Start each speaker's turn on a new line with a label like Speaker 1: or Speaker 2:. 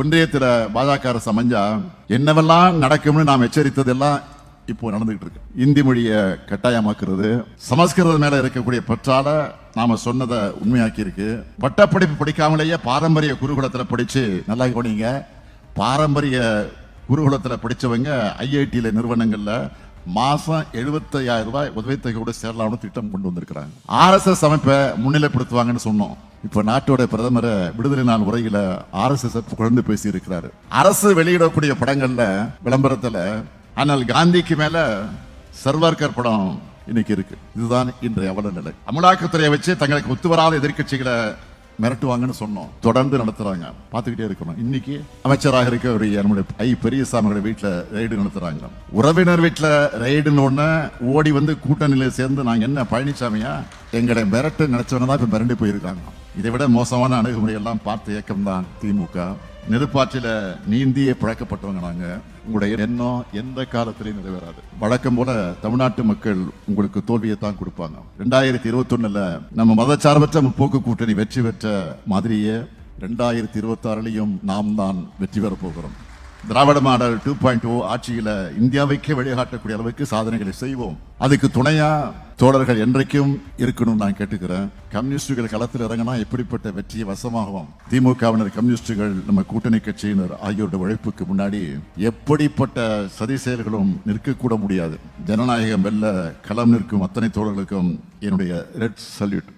Speaker 1: ஒன்றியத்தில் பாஜக அரசு அமைஞ்சா என்னவெல்லாம் நடக்கும்னு நாம் எச்சரித்ததெல்லாம் இப்போ நடந்துகிட்டு இருக்கு இந்தி மொழியை கட்டாயமாக்குறது சமஸ்கிருதம் மேல இருக்கக்கூடிய பற்றால நாம சொன்னதை உண்மையாக்கி இருக்கு பட்டப்படிப்பு படிக்காமலேயே பாரம்பரிய குருகுலத்தில் படிச்சு நல்லா கவனிங்க. பாரம்பரிய குருகுலத்தில் படித்தவங்க ஐஐடியில நிறுவனங்களில் மாசம் 75000 ரூபாய் உதவித்தொகையோட சேரலாம்னு திட்டம் கொண்டு வந்திருக்கிறாங்க. ஆர்எஸ்எஸ் அமைப்பை முன்னிலைப்படுத்துவாங்கன்னு சொன்னோம். இப்போ நாட்டோட பிரதமரை விடுதலை நாள் உரையில ஆர்எஸ்எஸ் குழந்து பேசியிருக்கிறாரு. அரசு வெளியிடக்கூடிய படங்கள்ல விளம்பரத்தில் ஆனால் காந்திக்கு மேல சர்வார்கர் படம் இன்னைக்கு இருக்கு. இதுதான் இன்றைய அவல நிலை அமலாக்கத்துறையை வச்சு தங்களுக்கு ஒத்துவராத எதிர்க்கட்சிகளை மிரட்டுவாங்கன்னு சொன்னோம். தொடர்ந்து நடத்துறாங்க. பார்த்துக்கிட்டே இருக்கணும். இன்னைக்கு அமைச்சராக இருக்கக்கூடிய நம்முடைய ஐ பெரியசாமியோட வீட்டில் ரெய்டு நடத்துறாங்க. உறவினர் வீட்டில் ரெய்டுன்னு ஒன்று ஓடி வந்து கூட்டணியில் சேர்ந்து நாங்கள் என்ன பழனிசாமியா எங்களை மிரட்டு நினைச்சவங்க தான் இப்போ மிரண்டு போயிருக்காங்க. இதை விட மோசமான அணுகுமுறை எல்லாம் பார்த்த இயக்கம் தான் திமுக. நெருப்பாற்றில நீந்தியே பழக்கப்பட்டவங்க நாங்க. உங்களுடைய எண்ணம் எந்த காலத்திலையும் நிறைவேறாது. வழக்கம் போல தமிழ்நாட்டு மக்கள் உங்களுக்கு தோல்வியை தான் கொடுப்பாங்க. ரெண்டாயிரத்தி இருபத்தி நம்ம மதச்சார்பற்ற முற்போக்கு கூட்டணி வெற்றி பெற்ற மாதிரியே ரெண்டாயிரத்தி இருபத்தி ஆறுலையும் நாம் தான் வெற்றி பெற போகிறோம். Dravida model two point O ஆட்சியில இந்தியாவைக்கே வழிகாட்டக்கூடிய அளவுக்கு சாதனைகளை செய்வோம். அதுக்கு துணையா தோழர்கள் என்றைக்கும் இருக்கணும் நான் கேட்டுக்கிறேன். கம்யூனிஸ்டுகள் களத்தில் இறங்கினா எப்படிப்பட்ட வெற்றியை வசமாகும் திமுகவினர் கம்யூனிஸ்டுகள் நம்ம கூட்டணி கட்சியினர் ஆகியோருடைய உழைப்புக்கு முன்னாடி எப்படிப்பட்ட சதி செயல்களும் நிற்கக்கூட முடியாது. ஜனநாயகம் வெல்ல களம் நிற்கும் அத்தனை தோழர்களுக்கும் என்னுடைய ரெட் சல்யூட்